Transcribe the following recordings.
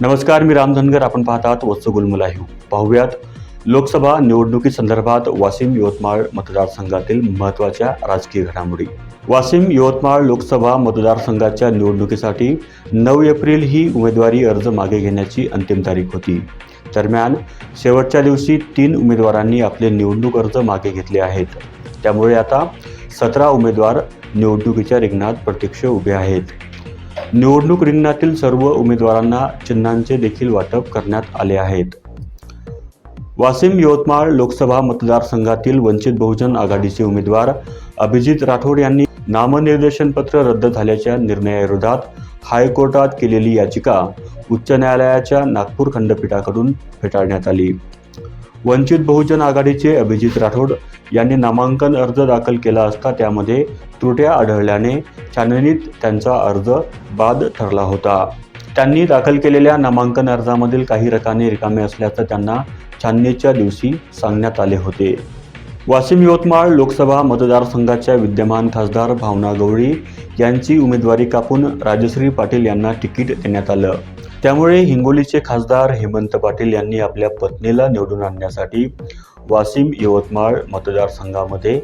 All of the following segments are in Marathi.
नमस्कार मी राम धनगर. आपण पाहत आहात वत्स आहे. पाहूयात लोकसभा निवडणुकीसंदर्भात वाशिम यवतमाळ मतदारसंघातील महत्त्वाच्या राजकीय घडामोडी. वाशिम यवतमाळ लोकसभा मतदारसंघाच्या निवडणुकीसाठी नऊ एप्रिल ही उमेदवारी अर्ज मागे घेण्याची अंतिम तारीख होती. दरम्यान शेवटच्या दिवशी तीन उमेदवारांनी आपले निवडणूक अर्ज मागे घेतले आहेत. त्यामुळे आता सतरा उमेदवार निवडणुकीच्या रिंगणात प्रत्यक्ष उभे आहेत. निवडणूक रिंगणातील सर्व उमेदवारांना चिन्हांचे देखील वाटप करण्यात आले आहेत. वाशिम यवतमाळ लोकसभा मतदारसंघातील वंचित बहुजन आघाडीचे उमेदवार अभिजित राठोड यांनी नामनिर्देशन पत्र रद्द झाल्याच्या निर्णयाविरोधात हायकोर्टात केलेली याचिका उच्च न्यायालयाच्या नागपूर खंडपीठाकडून फेटाळण्यात आली. वंचित बहुजन आघाडीचे अभिजित राठोड यांनी नामांकन अर्ज दाखल केला असता त्यामध्ये त्रुट्या आढळल्याने छाननीत त्यांचा अर्ज बाद ठरला होता. त्यांनी दाखल केलेल्या नामांकन अर्जामधील काही रकाने रिकामे असल्याचं त्यांना छाननीच्या दिवशी सांगण्यात आले होते. वाशिम यवतमाळ लोकसभा मतदारसंघाच्या विद्यमान खासदार भावना गवळी यांची उमेदवारी कापून राजश्री पाटील यांना तिकीट देण्यात आलं. त्यामुळे हिंगोलीचे खासदार हेमंत पाटील यांनी आपल्या पत्नीला निवडून आणण्यासाठी वाशिम यवतमाळ मतदारसंघामध्ये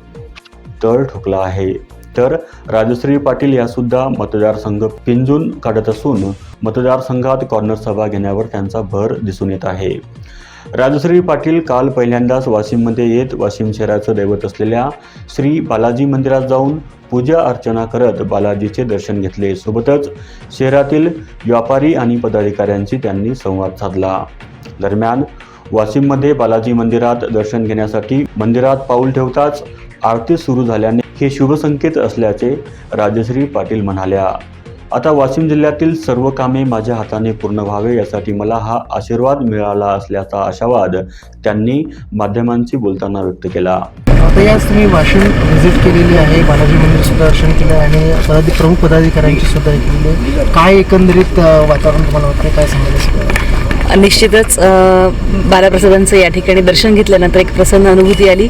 तळ ठोकला आहे. तर राजश्री पाटील या सुद्धा मतदारसंघ पिंजून काढत असून मतदारसंघात कॉर्नर सभा घेण्यावर त्यांचा भर दिसून येत आहे. राजश्री पाटील काल पहिल्यांदाच वाशिममध्ये येत वाशिम शहराचं दैवत असलेल्या श्री बालाजी मंदिरात जाऊन पूजा अर्चना करत बालाजीचे दर्शन घेतले. सोबतच शहरातील व्यापारी आणि पदाधिकाऱ्यांशी त्यांनी संवाद साधला. दरम्यान वाशिममध्ये बालाजी मंदिरात दर्शन घेण्यासाठी मंदिरात पाऊल ठेवताच आरती सुरू झाल्याने हे शुभसंकेत असल्याचे राजश्री पाटील म्हणाल्या. आता वाशिम जिल्ह्यातील सर्व कामे माझ्या हाताने पूर्ण व्हावे यासाठी मला हा आशीर्वाद मिळाला असल्याचा आशावाद त्यांनी माध्यमांशी बोलताना व्यक्त केला. आता याच तुम्ही वाशिम व्हिजिट केलेली आहे. बालाजी मंदिर सुद्धा दर्शन केलं आहे आणि पदाधिक प्रमुख पदाधिकाऱ्यांची सुद्धा केलेली म्हणजे काय एकंदरीत वातावरण तुम्हाला वाटतं काय सांगायला निश्चितच बालाप्रसादांचं या ठिकाणी दर्शन घेतल्यानंतर एक प्रसन्न अनुभूती आली.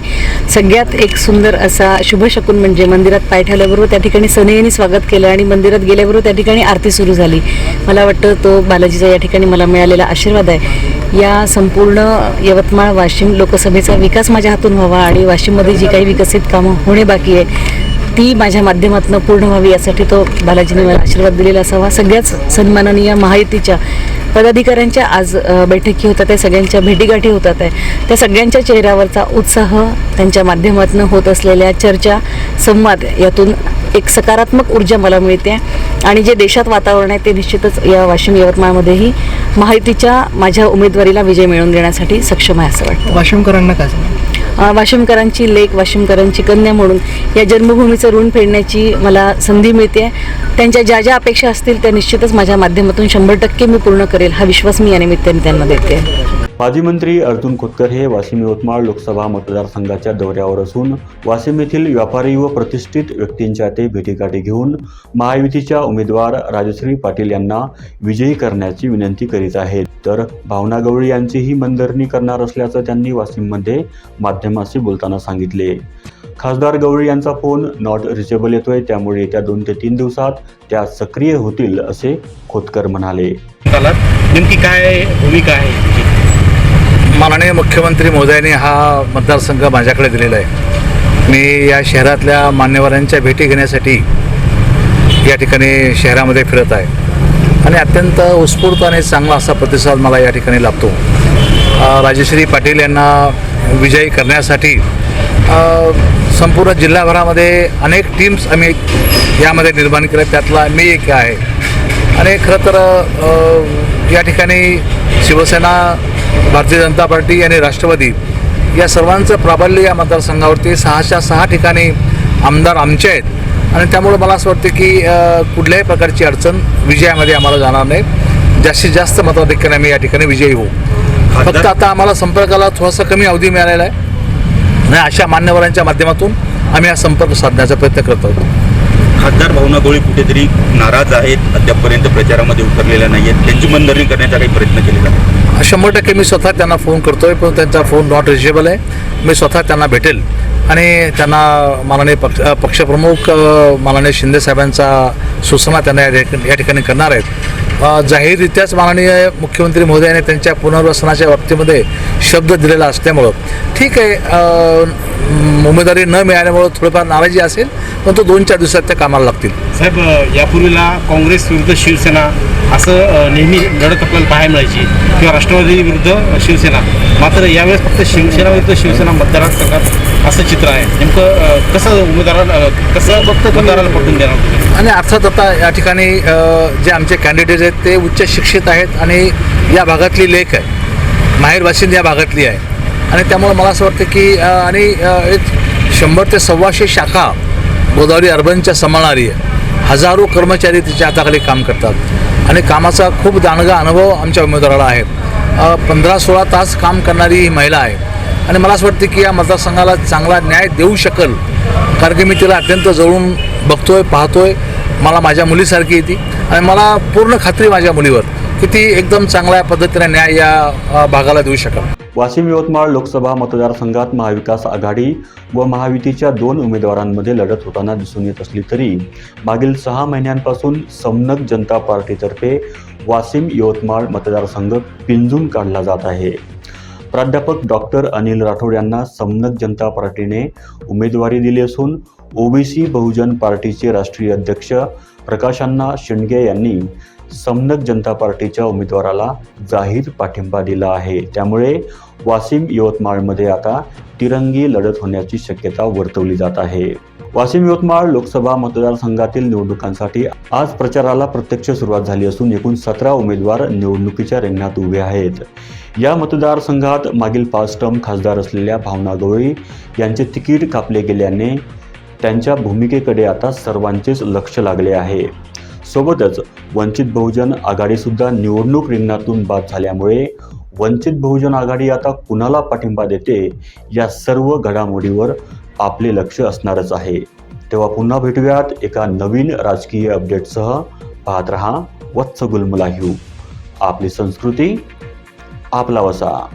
सगळ्यात एक सुंदर असा शुभ शकून म्हणजे मंदिरात पाय ठेवल्याबरोबर त्या ठिकाणी सनयेने स्वागत केलं आणि मंदिरात गेल्याबरोबर त्या ठिकाणी आरती सुरू झाली. मला वाटतं तो बालाजीचा या ठिकाणी मला मिळालेला आशीर्वाद आहे. या संपूर्ण यवतमाळ वाशिम लोकसभेचा विकास माझ्या हातून व्हावा आणि वाशिममध्ये जी काही विकसित कामं होणे बाकी आहे ती माझ्या माध्यमातून पूर्ण व्हावी यासाठी तो बालाजीने मला आशीर्वाद दिलेला असावा. सगळ्याच सन्माननीय महायुतीच्या पदाधिकाऱ्यांच्या आज बैठकी होतात आहे सगळ्यांच्या भेटीगाठी होतात आहे. त्या सगळ्यांच्या चेहऱ्यावरचा उत्साह त्यांच्या माध्यमातून होत असलेल्या चर्चा संवाद यातून एक सकारात्मक ऊर्जा मला मिळते. आणि जे देशात वातावरण आहे ते निश्चितच या वाशिम यवतमाळमध्येही माहितीच्या माझ्या उमेदवारीला विजय मिळवून देण्यासाठी सक्षम आहे असं वाटतं. वाशिमकरांना काय वाशिमकरांची लेख वाशिमकरांची कन्या म्हणून या जन्मभूमीचं ऋण फेडण्याची मला संधी मिळते. त्यांच्या ज्या ज्या अपेक्षा असतील त्या निश्चितच माझ्या माध्यमातून शंभर टक्के मी पूर्ण करेल. हा विश्वास मी या निमित्ताने त्यांना देते. माजी मंत्री अर्जुन खोतकर हे वाशिम यवतमाळ लोकसभा मतदारसंघाच्या दौऱ्यावर असून वाशिम येथील व्यापारी व प्रतिष्ठित व्यक्तींच्या ते भेटीगाठी घेऊन महायुतीच्या उमेदवार राजश्री पाटील यांना विजयी करण्याची विनंती करीत आहेत. तर भावना गवळी यांचीही मनधरणी करणार असल्याचं त्यांनी वाशिममध्ये माध्यमाशी बोलताना सांगितले. खासदार गवळी यांचा फोन नॉट रिचेबल येतोय त्यामुळे येत्या दोन ते तीन दिवसात त्या सक्रिय होतील असे खोतकर म्हणाले. नेमकी काय भूमिका आहे? माननीय मुख्यमंत्री मोदयांनी हा मतदारसंघ माझ्याकडे दिलेला आहे. मी या शहरातल्या मान्यवरांच्या भेटी घेण्यासाठी या ठिकाणी शहरामध्ये फिरत आहे. आणि अत्यंत उत्स्फूर्त आणि चांगला असा प्रतिसाद मला या ठिकाणी लाभतो. राजश्री पाटील यांना विजयी करण्यासाठी संपूर्ण जिल्हाभरामध्ये अनेक टीम्स आम्ही यामध्ये निर्माण केल्या त्यातला मी एक आहे. आणि खरं तर या ठिकाणी शिवसेना भारतीय जनता पार्टी आणि राष्ट्रवादी या सर्वांचं प्राबल्य या मतदारसंघावरती सहाच्या सहा ठिकाणी आमदार आमचे आहेत. आणि त्यामुळे मला असं वाटतं की कुठल्याही प्रकारची अडचण विजयामध्ये आम्हाला जाणार नाही. जास्तीत जास्त मताधिक्याने आम्ही या ठिकाणी विजयी होऊ. फक्त आता आम्हाला संपर्काला थोडासा कमी अवधी मिळालेला आहे. आणि अशा मान्यवरांच्या माध्यमातून आम्ही हा संपर्क साधण्याचा प्रयत्न करत आहोत. खासदार भावना गोळी कुठेतरी नाराज आहेत अद्यापपर्यंत प्रचारामध्ये उतरलेल्या नाही आहेत त्यांची मनधरणी करण्याचा काही प्रयत्न केलेला आहे शंभर टक्के मी स्वतः त्यांना फोन करतोय पण त्यांचा फोन नॉट रिचेबल आहे. मी स्वतः त्यांना भेटेल. आणि त्यांना माननीय पक्ष पक्षप्रमुख माननीय शिंदे साहेबांचा सूचना त्यांना या या ठिकाणी करणार आहेत. जाहीररित्याच माननीय मुख्यमंत्री महोदयाने त्यांच्या पुनर्वसनाच्या बाबतीमध्ये शब्द दिलेला असल्यामुळं ठीक आहे उमेदवारी न मिळाल्यामुळं थोडीफार नाराजी असेल पण तो दोन चार दिवसात त्या कामाला लागतील. साहेब यापूर्वीला काँग्रेस विरुद्ध शिवसेना असं नेहमी लढत आपल्याला पाहायला मिळायची. किंवा राष्ट्रवादी विरुद्ध शिवसेना. मात्र यावेळेस फक्त शिवसेना विरुद्ध शिवसेना मतदारसंघात असं चित्र आहे. नेमकं कसं उमेदवाराला कसं फक्त मतदाराला पटवून देणार? तुम्ही आणि अर्थात आता या ठिकाणी जे आमचे कॅन्डिडेट आहेत ते उच्च शिक्षित आहेत आणि या भागातली लेख आहे. माहेर बाशिंद या भागातली आहे. आणि त्यामुळे मला असं वाटतं की आणि एक शंभर ते सव्वाशे शाखा गोदावरी अर्बनच्या सांभाळणारी आहे. हजारो कर्मचारी तिच्या हाताखाली काम करतात. आणि कामाचा खूप दाणगा अनुभव आमच्या उमेदवाराला आहे पंधरा सोळा तास काम करणारी ही महिला आहे. आणि मला असं वाटतं की या मतदारसंघाला चांगला न्याय देऊ शकल. कारण की मी तिला अत्यंत जवळून बघतोय पाहतोय. मला माझ्या मुलीसारखी येते आणि मला पूर्ण खात्री माझ्या मुलीवर की ती एकदम चांगल्या पद्धतीने न्याय या भागाला देऊ शकेल. वाशिम यवतमाळ लोकसभा मतदारसंघात महाविकास आघाडी व महायुतीच्या दोन उमेदवारांमध्ये लढत होताना दिसून येत असली तरी मागील सहा महिन्यांपासून समनक जनता पार्टीतर्फे वाशिम यवतमाळ मतदारसंघ पिंजून काढला जात आहे. प्राध्यापक डॉक्टर अनिल राठोड यांना समनक जनता पार्टीने उमेदवारी दिली असून ओबीसी बहुजन पार्टीचे राष्ट्रीय अध्यक्ष प्रकाशांना शिंडगे यांनी समनक जनता पार्टीच्या उमेदवाराला जाहीर पाठिंबा दिला आहे. त्यामुळे वाशिम यवतमाळमध्ये आता तिरंगी लढत होण्याची शक्यता वर्तवली जात आहे. वाशिम यवतमाळ लोकसभा मतदारसंघातील निवडणुकांसाठी आज प्रचाराला प्रत्यक्ष सुरुवात झाली असून एकूण सतरा उमेदवार निवडणुकीच्या रिंगणात उभे आहेत. या मतदारसंघात मागील पाच टर्म खासदार असलेल्या भावना गवळी यांचे तिकीट कापले गेल्याने त्यांच्या भूमिकेकडे आता सर्वांचेच लक्ष लागले आहे. सोबतच वंचित बहुजन आघाडीसुद्धा निवडणूक रिंगणातून बाद झाल्यामुळे वंचित बहुजन आघाडी आता कुणाला पाठिंबा देते या सर्व घडामोडीवर आपले लक्ष असणारच आहे. तेव्हा पुन्हा भेटूयात एका नवीन राजकीय अपडेटसह. पाहत रहा वत्स गुलमला आपली संस्कृती आपला वसा.